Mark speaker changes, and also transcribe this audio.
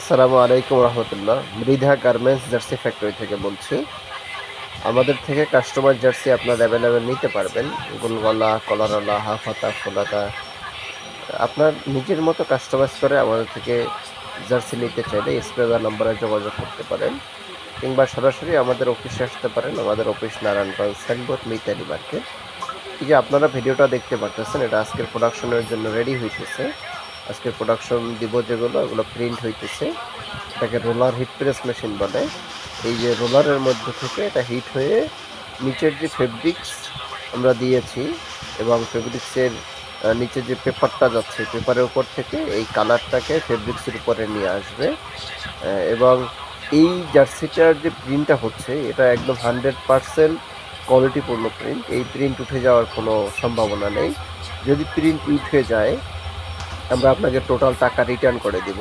Speaker 1: আসসালামু আলাইকুম রহমতুল্লাহ। Mridha garments jersey factory থেকে বলছি। আমাদের থেকে কাস্টমার জার্সি আপনার অ্যাভেলেবেল নিতে পারবেন। গোলগলা, কলারলা হাফ হাতা ফোলাতা। আপনার নিজের মতো কাস্টমাইজ করে আমাদের থেকে জার্সি নিতে চাইলে স্ক্রিনে নম্বরে যোগাযোগ করতে পারেন। কিংবা সরাসরি আমাদের অফিসে আসতে পারেন। আমাদের office Narayanganj signboard, Mitali market. এই যে আপনারা ভিডিওটা দেখতে পারতেছেন, এটা আজকের প্রোডাকশনের জন্য রেডি হইতেছে। আজকের প্রোডাকশন দিব যেগুলো ওগুলো প্রিন্ট হইতেছে। এটাকে রোলার হিট প্রেস মেশিন বলে। এই যে রোলারের মধ্যে থেকে এটা হিট হয়ে নিচের যে ফেব্রিক্স আমরা দিয়েছি এবং ফেব্রিক্সের নিচে যে পেপারটা যাচ্ছে পেপারের উপর থেকে এই কালারটাকে ফেব্রিক্সের উপরে নিয়ে আসবে। এবং এই জার্সিটার যে প্রিন্টটা হচ্ছে, এটা একদম হান্ড্রেড পারসেন্ট কোয়ালিটিপূর্ণ প্রিন্ট এই প্রিন্ট উঠে যাওয়ার কোনো সম্ভাবনা নেই। যদি প্রিন্ট উঠে যায় আমরা আপনাকে টোটাল টাকা রিটার্ন করে দিব।